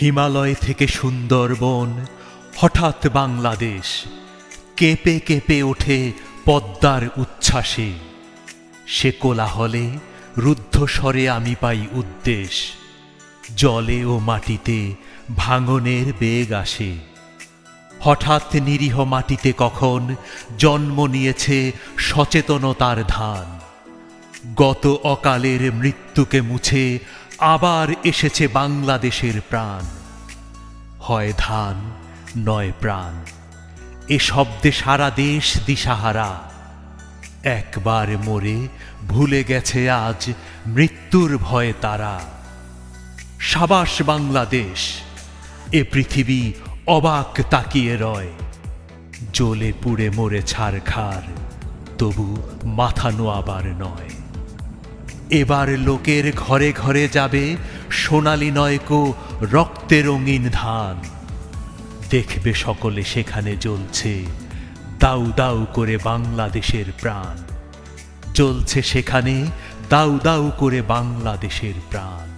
হিমালয় থেকে সুন্দরবন, হঠাৎ বাংলাদেশ। কেঁপে কেঁপে ওঠে পদ্মার উচ্ছ্বাসে। সে কোলাহলে রুদ্ধস্বরে আমি পাই উদ্দেশ। জলে ও মাটিতে ভাঙনের বেগ আসে। হঠাৎ নিরীহ মাটিতে কখন জন্ম নিয়েছে সচেতনতার ধান। গত অকালের মৃত্যুকে মুছে আবার এসেছে বাংলাদেশের প্রাণ। হয় ধান, নয় প্রাণ। এ শব্দে সারা দেশ দিশাহারা। একবার মরে ভুলে গেছে আজ মৃত্যুর ভয়ে তারা। সাবাস বাংলাদেশ, এ পৃথিবী অবাক তাকিয়ে রয়। জ্বলে পুড়ে মরে ছারখার তবু মাথা নোয়াবার নয়। এবার লোকের ঘরে ঘরে যাবে সোনালি নয়কো রক্তে রঙিন ধান। দেখবে সকলে সেখানে জ্বলছে, দাউ দাউ করে বাংলাদেশের প্রাণ। জ্বলছে সেখানে দাউ দাউ করে বাংলাদেশের প্রাণ।